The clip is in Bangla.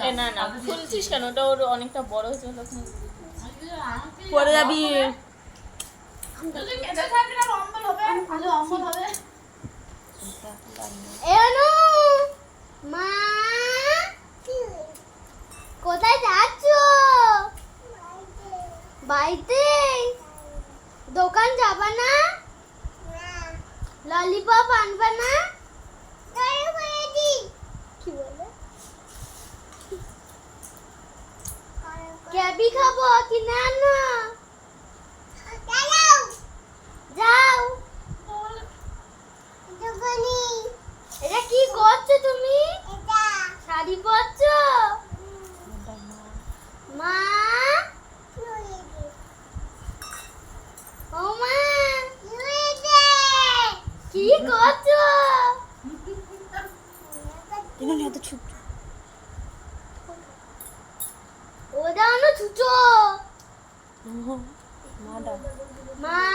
এ না না খুলছিস কেন? ওটা ওর অনেকটা বড় হয়েছে পরে যাবি। কোথায় যাচ্ছ? বাড়িতে? দোকান যাবা না। ললিপপ আনবা না কি বলে ক্যাবি খাব কিনে আনো যাও। এটা কি করছ তুমি? শাড়ি পরছো? মা? ও মা? কি করছ? এখানে এত ছোট ওটা হলো ছুটো মা